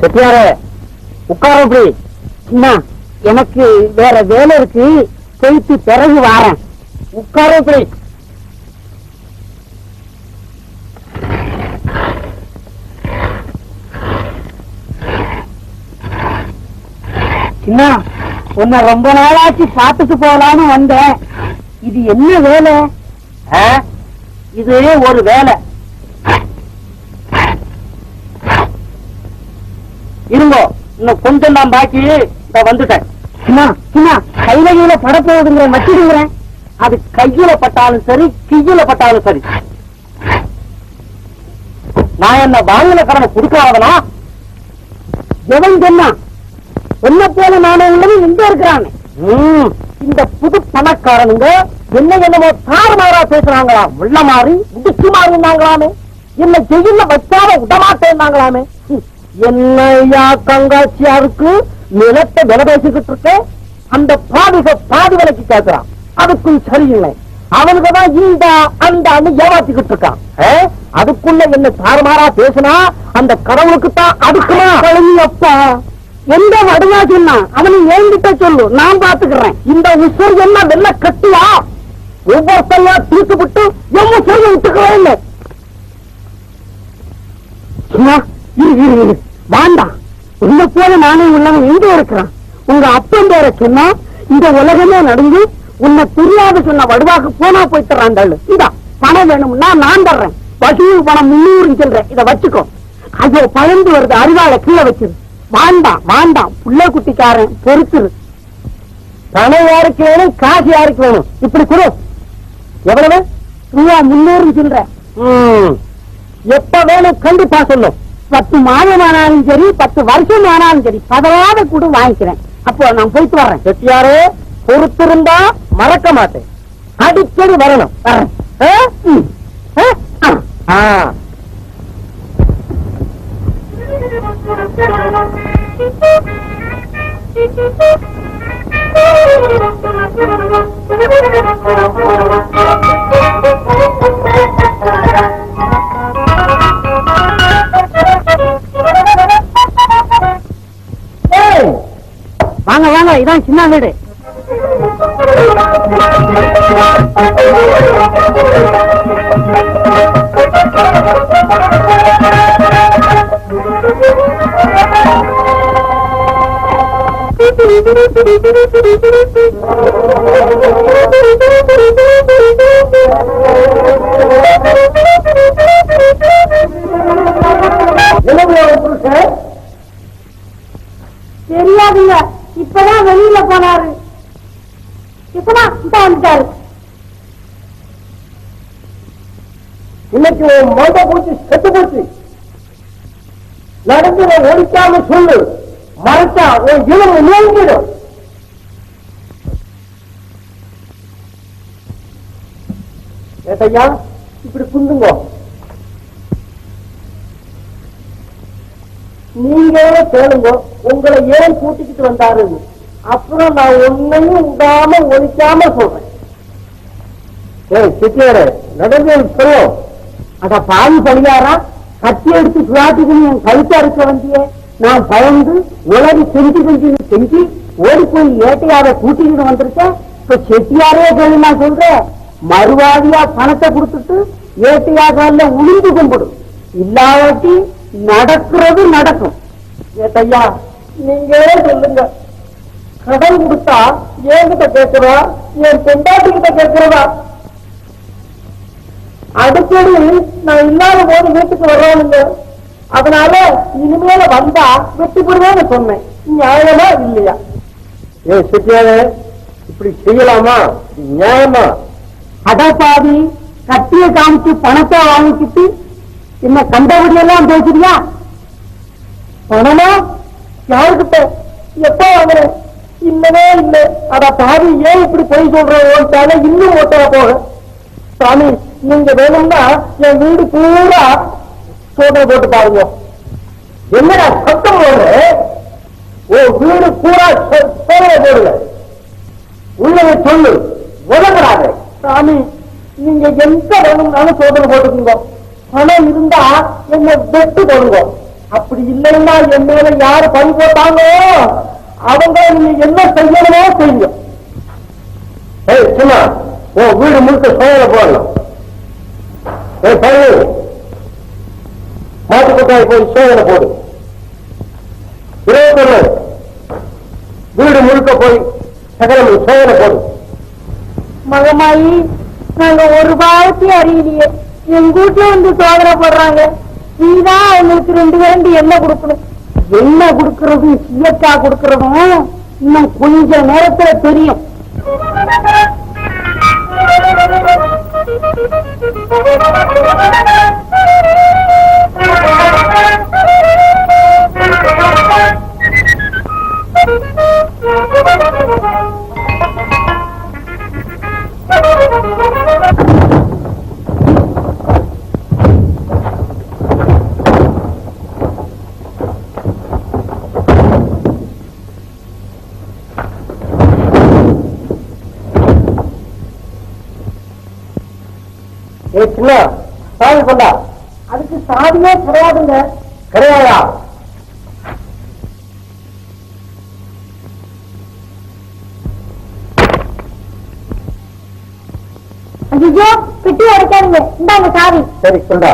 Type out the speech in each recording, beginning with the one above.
செட்டியாரே உட்கார இப்படி என்ன எனக்கு வேற வேலை இருக்கு. போயிட்டு பிறகு வாரேன். உட்கார இப்படி சின்ன உன்னை ரொம்ப நாளாச்சு பார்த்துட்டு போகலான்னு வந்தேன். இது என்ன வேலை? இது ஒரு வேலை. இன்னும் கொஞ்சம் தான் பாக்கி. நான் வந்துட்டேன். கைலையில பட கையில கையில படப்போகுதுங்கிற அது கையில பட்டாலும் சரி கியில பட்டாலும் சரி. நான் என்ன வாங்கின கடனை கொடுக்காதனா? எவன் சொன்னா? என்ன போல நானே உள்ளது எங்க இருக்கிறான். இந்த புது பணக்காரனுங்க என்ன என்னமோ தாறுமாறா பேசுறாங்களா? உள்ள மாறி சுமா இருந்தாங்களாமே என்ன ஜெயில வச்சாம விடமாட்டேன்னாங்களாமே ஹம், என்னையா கங்காச்சியாருக்கு நிலத்தை விலை பேசிக்கிட்டு இருக்க? அந்த பாதிக பாதி விலைக்கு கேட்கிறான் அதுக்கும் சரியில்லை. அவனுக்கு தான் இந்த அந்த ஏமாத்திக்கிட்டு இருக்கான்? அதுக்குள்ள என்ன தாறுமாறா பேசினா? அந்த கடவுளுக்கு தான் அடுக்குமா அப்பா எந்த வடுவா சொன்னான் அவனை என்கிட்ட சொல்லு. நான் பாத்துக்கிறேன். இந்த உசுர் என்ன வெள்ள கட்டியா? ஒவ்வொருத்தையா தூக்கு விட்டு எம் உசுரை விட்டுக்கவே இல்லை. சும்மா இரு இரு இரு. வேண்டாம். உன்னை போல நானே உள்ளவன் எங்க இருக்கிறான். உங்க அப்பன் பேரை சொன்னா இந்த உலகமே நடந்து உன்னை தெரியாத சொன்ன வடுவாக்கு போனா போய் இதா பணம் வேணும்னா நான் தர்றேன். வசூல் பணம் முன்னூறு சொல்றேன். இதை வச்சுக்கோ. ஐயோ பழந்து வருது அருவாளை கீழே வச்சிரு. வாண்டாம் வாண்டாம். புள்ள குட்டிக்காரன் பொறுத்துரு. பணம் யாருக்கு வேணும்? காசு யாருக்கு வேணும்? இப்படி கொடு எவ்வளவு? ரூபா முன்னூறு சொல்றேன் எப்ப வேணும் கண்டிப்பா சொல்லும். பத்து மாதம் ஆனாலும் சரி பத்து வருஷம் ஆனாலும் சரி பதவாத கூட வாங்கிக்கிறேன். அப்போ நான் போயிட்டு வர்றேன். செட்டியாரே பொறுத்திருந்தா மறக்க மாட்டேன். அடிக்கடி வரணும். வர்றேன் வாங்க இதான் சின்ன வீடு இப்பதான் வெளியில போனாரு. இப்பதான் இந்த வந்துட்டாரு. இன்னைக்கு உன் மொத பூச்சி செத்து போச்சு. நடந்து ஒடிக்காம சொல்லு. மறைச்சா உன் இளம் நீங்கிடும். ஏட்டையா இப்படி குந்துங்க. நீங்களே கேளுங்க உங்களை ஏன் கூட்டிக்கிட்டு வந்தாருன்னு? அப்புறம் நான் ஒன்னையும் விடாம ஒழிக்காம சொல்றேன். சித்தியாரே நடந்தது சொல்லும் அட பாவி பழியாரா கத்தி எடுத்து சுவாட்டுக்கு என் கழுத்தா இருக்க வந்தியே. நான் பயந்து உலகி செஞ்சு செஞ்சு செஞ்சு ஓடி போய் ஏட்டையார கூட்டிக்கிட்டு வந்திருக்கேன் இப்ப செட்டியாரே கேள்வி நான் சொல்றேன் மறுவாதியா பணத்தை கொடுத்துட்டு ஏட்டையா கால உளுந்து கும்பிடு. இல்லாட்டி நடக்கிறது நடக்கும். ஏட்டையா நீங்களே சொல்லுங்க. கடன் கொடுத்தா என்கிட்ட கேட்கிறா என் பொண்டாட்டி கிட்ட கேட்கிறதா? அடிக்கடி நான் இல்லாத போது வீட்டுக்கு வர்றானுங்க. அதனால இனிமேல வந்தா வெட்டி போடுவேன்னு சொன்னேன். நியாயமா இல்லையா? ஏ சித்தியாரே இப்படி செய்யலாமா? நியாயமா? அடப்பாவி கட்டிய காமிச்சு பணத்தை வாங்கிக்கிட்டு என்ன கண்டபடி எல்லாம் பேசுறியா? பணமா? யாருக்கிட்ட? எப்ப வாங்குறேன் இல்லவே இல்லை. அட பாதி ஏன் இப்படி பொய் சொல்றேன் இன்னும் ஓட்டா போக. சாமி நீங்க வேணும்னா என் வீடு பூரா சோதனை போட்டு பாருங்க. என்னடா சத்தம் போடுற? ஓ வீடு பூரா சோதனை போடுங்க உள்ளதை சொல்லு உதவுறாங்க சாமி நீங்க எந்த வேணும்னாலும் சோதனை போட்டுக்கோங்க. பணம் இருந்தா என்ன வெட்டு போடுங்க அப்படி இல்லைன்னா என் மேல யாரு பணி போட்டாங்களோ அவங்க நீங்க என்ன செய்யணுமோ செய்யுங்க. ஏய் சின்ன உன் வீடு முழுக்க சோதனை போடலாம் ஏய் பழனி மாட்டு கொட்டாய் போய் சோதனை போடு. இருபத்தொன்னு வீடு முழுக்க போய் சகலம் சோதனை போடு. மகமாயி நாங்க ஒரு பாவத்தி அறியலையே. எங்க வீட்டுல வந்து சோதனை போடுறாங்க நீதான் அவங்களுக்கு ரெண்டு வேண்டி என்ன கொடுக்கணும். என்ன கொடுக்கறதும் சீயக்கா கொடுக்கறதும் இன்னும் கொஞ்ச நேரத்துல தெரியும். ஏ சின்ன சாமி கொண்டா. அதுக்கு சாதியே கிடையாதுங்க. கிடையாதா? ஐயோ பெட்டி அடைக்காதீங்க. இந்தாங்க சாவி சரி கொண்டா.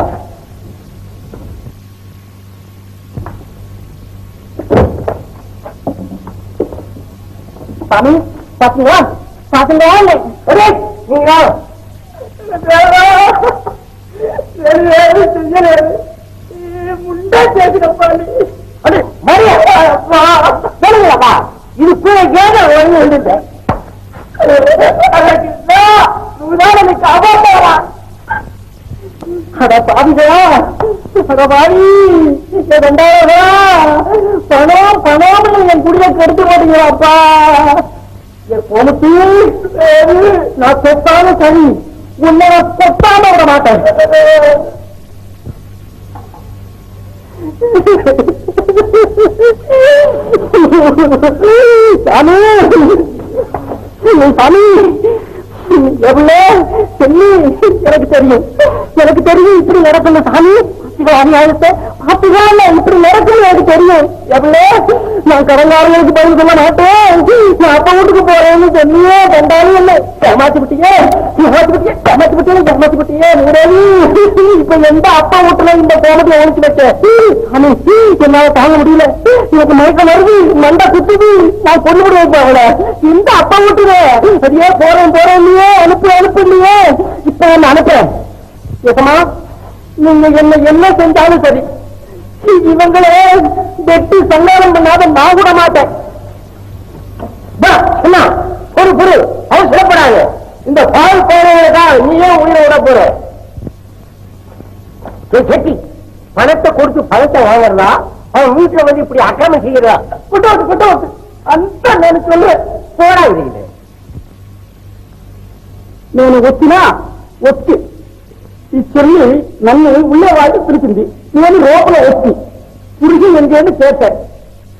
சாமி பாத்தீங்களா பாத்தீங்களா ஒரே நீங்க இது கூட ஏதோ ஒண்ணு இருந்தது பணம் பணம் என் குடியை கெடுத்து போட்டீங்களாப்பா? என் பொணுத்து நான் சொத்தான சரி. உன்னை கொட்டாம விட மாட்டேன். சாமி சாமி எவ்வளோ சொல்லி எனக்கு தெரியும். எனக்கு தெரியும் இப்படி நடக்கணும் சாமி. அநியாயத்தை பாத்துதான் இப்படி நடக்கணும் எனக்கு தெரியும். எவ்வளோ? நான் கடங்காரங்களுக்கு பதில் சொல்ல மாட்டேன். நான் அப்பா வீட்டுக்கு போறேன்னு சொல்லியே கண்டாலும் இல்லை ஏமாத்தி விட்டியே ஏமாத்தி விட்டியே ஏமாத்தி விட்டியே ஏமாத்தி விட்டியே நூறாவி இப்ப எந்த அப்பா வீட்டுல இந்த கோமத்தை ஒழிச்சு வச்சேன் சாமி என்னால தாங்க முடியல. எனக்கு மயக்கம் வருது மண்டை குத்துது. நான் கொண்டு விடுவேன் அவளை. இந்த அப்பா வீட்டுல அதையே போறேன் போறேன் இல்லையே அனுப்பு அனுப்பு இல்லையே. இப்ப நான் அனுப்புறேன். ஏசமா நீங்க என்ன என்ன செஞ்சாலும் சரி. இவங்களே வெட்டி சங்காரம் பண்ணாத நான் கூட மாட்டேன். ஒரு குரு அவர் சொல்லப்படாது இந்த பால் கோரையில தான் நீ ஏன் உயிரை விட போற. செட்டி பணத்தை கொடுத்து பணத்தை வாங்குறதா? அவன் வீட்டுல வந்து இப்படி அக்கிரமம் செய்யறதா புட்டோத்து புட்டோத்து அந்த நினைச்சு போடா இருக்குது நான் ஒத்தினா ஒத்து. இச்சொல்லி நன்மை உள்ளே வாழ்ந்து திருப்பிந்தி. இவனு ரோப்பில் ஒட்டி. புரிஞ்சு எங்கேன்னு கேட்டேன்.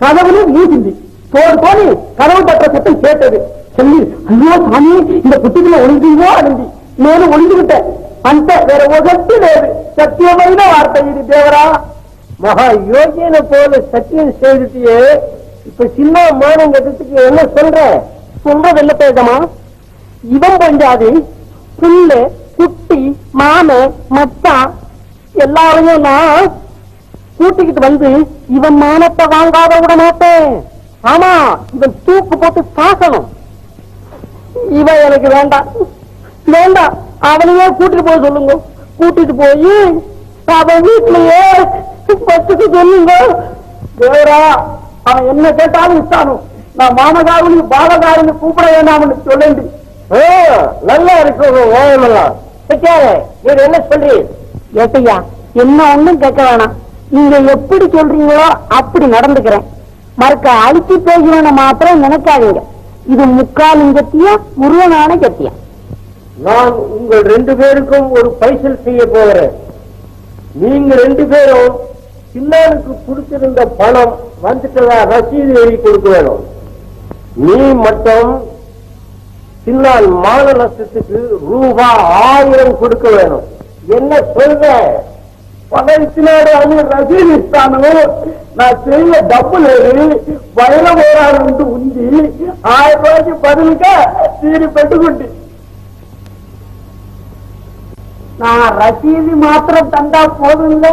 கதவுல மூசிந்தி தோடு தோணி கதவு தட்ட குத்தம் கேட்டது. சொல்லி ஐயோ சாமி இந்த குட்டிக்குள்ள ஒளிஞ்சுவோ அழிஞ்சி மேலும் ஒளிஞ்சுகிட்ட அந்த வேற ஒகட்டு வேறு. சத்தியమైన வார்த்தை இது தேவரா. மகா யோகியனை போல சத்தியம் செய்துட்டியே. இப்ப சின்ன மானம் கட்டத்துக்கு என்ன சொல்ற? சொல்ற வெள்ளப்பேதமா இவன் பஞ்சாது புல்லு மாம மச்சான் எல்லாரையும் நான் கூட்டிக்கிட்டு வந்து இவன் மானத்தை வாங்காத விட மாட்டேன். ஆமா இவன் தூக்கு போட்டு சாசணும் இவன் எனக்கு வேண்டாம். வேண்டாம். அவனையே கூட்டிட்டு போய் சொல்லுங்க. கூட்டிட்டு போய் அவன் வீட்லயே வச்சுட்டு சொல்லுங்க. தேவரா அவன் என்ன கேட்டாலும் இஷ்டானும் நான் மாமகாருனி பாவகாருனி கூப்பிட வேண்டாம்னு சொல்லேண்டி நல்லா இருக்கு ஓயமெல்லாம். நீங்க என்ன சொல்றீங்க ஏட்டையா என்ன ஒண்ணும் கேட்க வேணாம். நீங்க எப்படி சொல்றீங்களோ அப்படி நடந்துக்கிறேன். மறுக்க அழிச்சு பேசுவேன மாத்திரம் நினைக்காதீங்க. இது முக்காலும் சத்தியா முருகனான சத்தியா நான் உங்கள் ரெண்டு பேருக்கும் ஒரு பைசல் செய்ய போகிறேன். நீங்க ரெண்டு பேரும் சின்னானுக்கு கொடுத்திருந்த பணம் வந்துட்டதா ரசீது எழுதி கொடுக்க வேணும். நீ மட்டும் பின்னால் மான நஷ்டத்துக்கு ரூபா ஆயிரம் கொடுக்க வேணும். என்ன சொல்ற? பணத்தினாடு அது ரசீது இஸ்தானோ நான் செய்ய டப்புல வயல போராடு வந்து உந்தி ஆயிரம் ரூபாய்க்கு பதிலுக்க சீரி பெட்டுக்குட்டி நான் ரசீது மாத்திரம் தந்தா போதும் இல்லை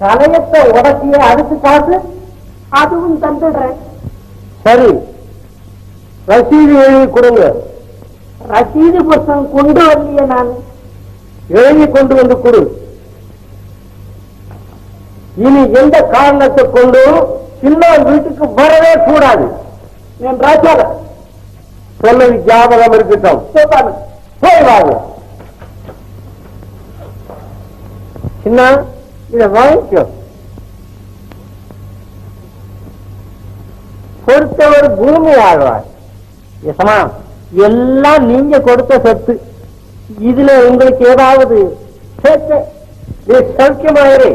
தலையத்தை கலையத்தை அடுத்து காசு. அதுவும் தந்துடுறேன். சரி ரசீது எழுதி கொடுங்க. ரசீது புத்தகம் கொண்டு வரலையே நான். எழுதி கொண்டு வந்து கொடு. இனி எந்த காரணத்தை கொண்டு சின்னவன் வீட்டுக்கு வரவே கூடாது. என் ராஜால சொன்னது ஞாபகம் இருக்கட்டும். போய் வாங்க. சின்ன இத வாங்கிக்கோ. பொறுத்தவர் பூமி ஆழ்வார் எசமா எல்லாம் நீங்க கொடுத்த சொத்து. இதுல உங்களுக்கு ஏதாவது சேர்த்து நீ சௌக்கியமாயிரு.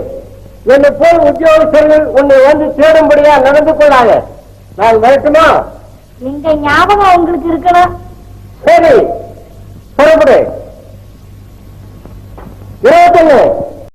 என்னை போய் உத்தியோகஸ்தர்கள் உன்னை வந்து சேரும்படியா நடந்து கொள்ளாங்க நான் வரட்டுமா? இங்க ஞாபகம் உங்களுக்கு இருக்கணும் சரி புறப்படு. இருபத்தொன்னு